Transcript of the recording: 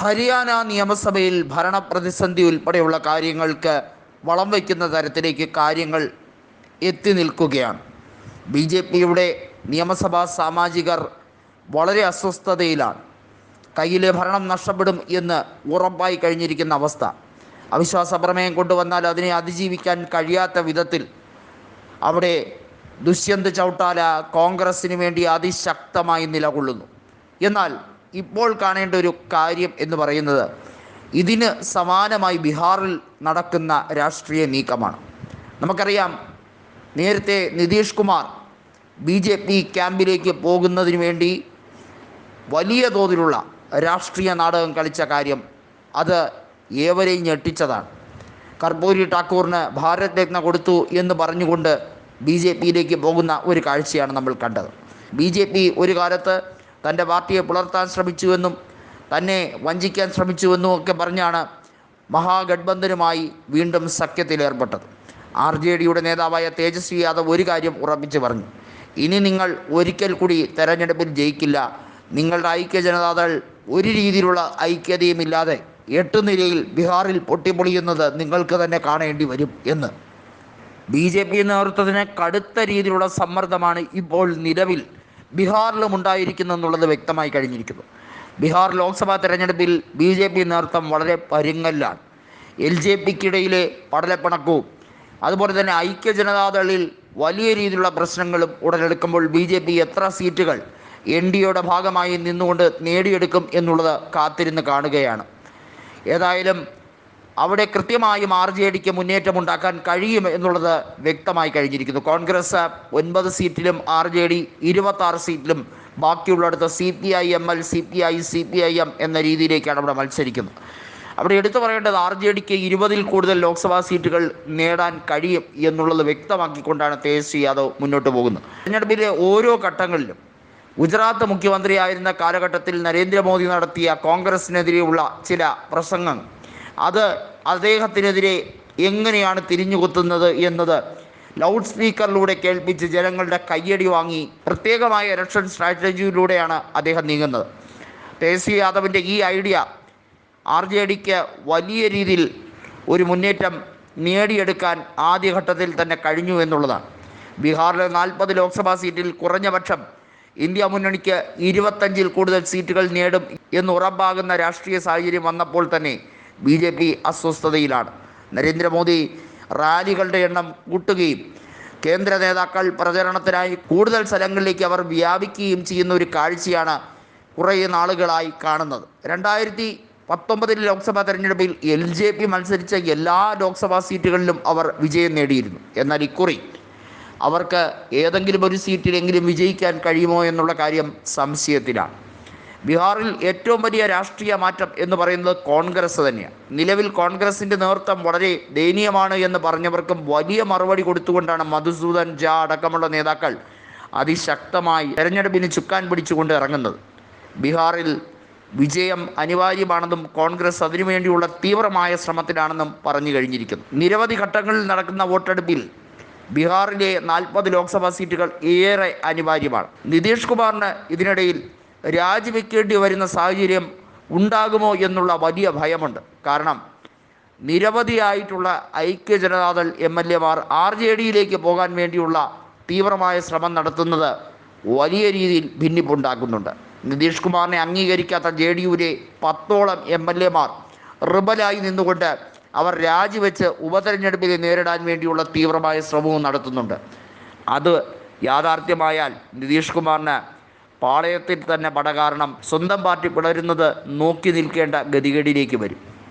ഹരിയാന നിയമസഭയിൽ ഭരണപ്രതിസന്ധി ഉൾപ്പെടെയുള്ള കാര്യങ്ങൾക്ക് വളം വയ്ക്കുന്ന തരത്തിലേക്ക് കാര്യങ്ങൾ എത്തി നിൽക്കുകയാണ്. ബി ജെ പിയുടെ നിയമസഭാ സാമാജികർ വളരെ അസ്വസ്ഥതയിലാണ്. കയ്യിലെ ഭരണം നഷ്ടപ്പെടും എന്ന് ഉറപ്പായി കഴിഞ്ഞിരിക്കുന്ന അവസ്ഥ. അവിശ്വാസ പ്രമേയം കൊണ്ടുവന്നാൽ അതിനെ അതിജീവിക്കാൻ കഴിയാത്ത വിധത്തിൽ അവിടെ ദുഷ്യന്ത് ചൗട്ടാല കോൺഗ്രസ്സിന് വേണ്ടി അതിശക്തമായി നിലകൊള്ളുന്നു. എന്നാൽ ഇപ്പോൾ കാണേണ്ട ഒരു കാര്യം എന്ന് പറയുന്നത് ഇതിന് സമാനമായി ബീഹാറിൽ നടക്കുന്ന രാഷ്ട്രീയ നീക്കമാണ്. നമുക്കറിയാം നേരത്തെ Nitish Kumar B J P ക്യാമ്പിലേക്ക് പോകുന്നതിന് വേണ്ടി വലിയ തോതിലുള്ള രാഷ്ട്രീയ നാടകം കളിച്ച കാര്യം അത് ഏവരെയും ഞെട്ടിച്ചതാണ്. കർപ്പൂരി ഠാക്കൂറിന് ഭാരത് രത്ന കൊടുത്തു എന്ന് പറഞ്ഞുകൊണ്ട് ബി ജെ പിയിലേക്ക് പോകുന്ന ഒരു കാഴ്ചയാണ് നമ്മൾ കണ്ടത്. ബി ജെ പി ഒരു കാലത്ത് തന്റെ പാർട്ടിയെ പുലർത്താൻ ശ്രമിച്ചുവെന്നും തന്നെ വഞ്ചിക്കാൻ ശ്രമിച്ചുവെന്നും ഒക്കെ പറഞ്ഞാണ് മഹാഗഡ്ബന്ധനുമായി വീണ്ടും സഖ്യത്തിലേർപ്പെട്ടത്. ആർ ജെ ഡിയുടെ നേതാവായ തേജസ്വി യാദവ് ഒരു കാര്യം ഉറപ്പിച്ച് പറഞ്ഞു. ഇനി നിങ്ങൾ ഒരിക്കൽ കൂടി തെരഞ്ഞെടുപ്പിൽ ജയിക്കില്ല. നിങ്ങളുടെ ഐക്യ ജനതാദൾ ഒരു രീതിയിലുള്ള ഐക്യതയും ഇല്ലാതെ എട്ട് നിലയിൽ ബീഹാറിൽ പൊട്ടിപ്പൊളിയുന്നത് നിങ്ങൾക്ക് തന്നെ കാണേണ്ടി വരും എന്ന്. ബി ജെ പി നേതൃത്വത്തിന് കടുത്ത രീതിയിലുള്ള സമ്മർദ്ദമാണ് ഇപ്പോൾ നിലവിൽ ബീഹാറിലും ഉണ്ടായിരിക്കുന്നു എന്നുള്ളത് വ്യക്തമായി കഴിഞ്ഞിരിക്കുന്നു. ബീഹാർ ലോക്സഭാ തെരഞ്ഞെടുപ്പിൽ ബി ജെ പി നേതൃത്വം വളരെ പരുങ്ങല്ലാണ്. എൽ ജെ പിക്കിടയിലെ പടലപ്പിണക്കവും അതുപോലെ തന്നെ ഐക്യ ജനതാദളിൽ വലിയ രീതിയിലുള്ള പ്രശ്നങ്ങളും ഉടലെടുക്കുമ്പോൾ ബി ജെ പി എത്ര സീറ്റുകൾ എൻ ഡി എയുടെ ഭാഗമായി നിന്നുകൊണ്ട് നേടിയെടുക്കും എന്നുള്ളത് കാത്തിരുന്ന് കാണുകയാണ്. ഏതായാലും അവിടെ കൃത്യമായും ആർ ജെ ഡിക്ക് മുന്നേറ്റം ഉണ്ടാക്കാൻ കഴിയും എന്നുള്ളത് വ്യക്തമായി കഴിഞ്ഞിരിക്കുന്നു. കോൺഗ്രസ് ഒൻപത് സീറ്റിലും ആർ ജെ ഡി ഇരുപത്തി ആറ് സീറ്റിലും ബാക്കിയുള്ളിടത്ത് C P I M L C P I C P I M എന്ന രീതിയിലേക്കാണ് അവിടെ മത്സരിക്കുന്നത്. അവിടെ എടുത്തു പറയേണ്ടത് ആർ ജെ ഡിക്ക് ഇരുപതിൽ കൂടുതൽ ലോക്സഭാ സീറ്റുകൾ നേടാൻ കഴിയും എന്നുള്ളത് വ്യക്തമാക്കിക്കൊണ്ടാണ് തേജസ്വി യാദവ് മുന്നോട്ട് പോകുന്നത്. തെരഞ്ഞെടുപ്പിലെ ഓരോ ഘട്ടങ്ങളിലും ഗുജറാത്ത് മുഖ്യമന്ത്രിയായിരുന്ന കാലഘട്ടത്തിൽ നരേന്ദ്രമോദി നടത്തിയ കോൺഗ്രസിനെതിരെയുള്ള ചില പ്രസംഗങ്ങൾ അത് അദ്ദേഹത്തിനെതിരെ എങ്ങനെയാണ് തിരിഞ്ഞുകുത്തുന്നത് എന്നത് ലൗഡ് സ്പീക്കറിലൂടെ കേൾപ്പിച്ച് ജനങ്ങളുടെ കയ്യടി വാങ്ങി പ്രത്യേകമായ ഇലക്ഷൻ സ്ട്രാറ്റജിയിലൂടെയാണ് അദ്ദേഹം നീങ്ങുന്നത്. തേജസ്വി യാദവിന്റെ ഈ ഐഡിയ ആർ ജെ ഡിക്ക് വലിയ രീതിയിൽ ഒരു മുന്നേറ്റം നേടിയെടുക്കാൻ ആദ്യഘട്ടത്തിൽ തന്നെ കഴിഞ്ഞു എന്നുള്ളതാണ്. ബീഹാറിലെ നാൽപ്പത് ലോക്സഭാ സീറ്റിൽ കുറഞ്ഞപക്ഷം ഇന്ത്യ മുന്നണിക്ക് ഇരുപത്തഞ്ചിൽ കൂടുതൽ സീറ്റുകൾ നേടും എന്ന് ഉറപ്പാകുന്ന രാഷ്ട്രീയ സാഹചര്യം വന്നപ്പോൾ തന്നെ ബി ജെ പി അസ്വസ്ഥതയിലാണ്. നരേന്ദ്രമോദി റാലികളുടെ എണ്ണം കൂട്ടുകയും കേന്ദ്ര നേതാക്കൾ പ്രചരണത്തിനായി കൂടുതൽ സ്ഥലങ്ങളിലേക്ക് അവർ വ്യാപിക്കുകയും ചെയ്യുന്ന ഒരു കാഴ്ചയാണ് കുറേ നാളുകളായി കാണുന്നത്. രണ്ടായിരത്തി പത്തൊമ്പതിൽ ലോക്സഭാ തെരഞ്ഞെടുപ്പിൽ എൽ ജെ പി മത്സരിച്ച എല്ലാ ലോക്സഭാ സീറ്റുകളിലും അവർ വിജയം നേടിയിരുന്നു. എന്നാൽ ഇക്കുറി അവർക്ക് ഏതെങ്കിലും ഒരു സീറ്റിലെങ്കിലും വിജയിക്കാൻ കഴിയുമോ എന്നുള്ള കാര്യം സംശയത്തിലാണ്. ബീഹാറിൽ ഏറ്റവും വലിയ രാഷ്ട്രീയ മാറ്റം എന്ന് പറയുന്നത് കോൺഗ്രസ് തന്നെയാണ്. നിലവിൽ കോൺഗ്രസിന്റെ നേതൃത്വം വളരെ ദയനീയമാണ് എന്ന് പറഞ്ഞവർക്കും വലിയ മറുപടി കൊടുത്തുകൊണ്ടാണ് മധുസൂദൻ ജാ അടക്കമുള്ള നേതാക്കൾ അതിശക്തമായി തെരഞ്ഞെടുപ്പിന് ചുക്കാൻ പിടിച്ചുകൊണ്ട് ഇറങ്ങുന്നത്. ബീഹാറിൽ വിജയം അനിവാര്യമാണെന്നും കോൺഗ്രസ് അതിനുവേണ്ടിയുള്ള തീവ്രമായ ശ്രമത്തിലാണെന്നും പറഞ്ഞു കഴിഞ്ഞിരിക്കുന്നു. നിരവധി ഘട്ടങ്ങളിൽ നടക്കുന്ന വോട്ടെടുപ്പിൽ ബീഹാറിലെ നാൽപ്പത് ലോക്സഭാ സീറ്റുകൾ ഏറെ അനിവാര്യമാണ്. നിതീഷ് കുമാറിന് ഇതിനിടയിൽ രാജിവെക്കേണ്ടി വരുന്ന സാഹചര്യം ഉണ്ടാകുമോ എന്നുള്ള വലിയ ഭയമുണ്ട്. കാരണം നിരവധിയായിട്ടുള്ള ഐക്യ ജനതാദൾ എം എൽ എമാർ ആർ ജെ ഡിയിലേക്ക് പോകാൻ വേണ്ടിയുള്ള തീവ്രമായ ശ്രമം നടത്തുന്നത് വലിയ രീതിയിൽ ഭിന്നിപ്പുണ്ടാക്കുന്നുണ്ട്. നിതീഷ് കുമാറിനെ അംഗീകരിക്കാത്ത ജെ ഡി യുവിലെ പത്തോളം എം എൽ എമാർ റിബലായി നിന്നുകൊണ്ട് അവർ രാജിവെച്ച് ഉപതെരഞ്ഞെടുപ്പിനെ നേരിടാൻ വേണ്ടിയുള്ള തീവ്രമായ ശ്രമവും നടത്തുന്നുണ്ട്. അത് യാഥാർത്ഥ്യമായാൽ നിതീഷ് കുമാറിന് പാളയത്തിൽ തന്നെ പട കാരണം സ്വന്തം പാർട്ടി പിളരുന്നത് നോക്കി നിൽക്കേണ്ട ഗതികേടിലേക്ക് വരും.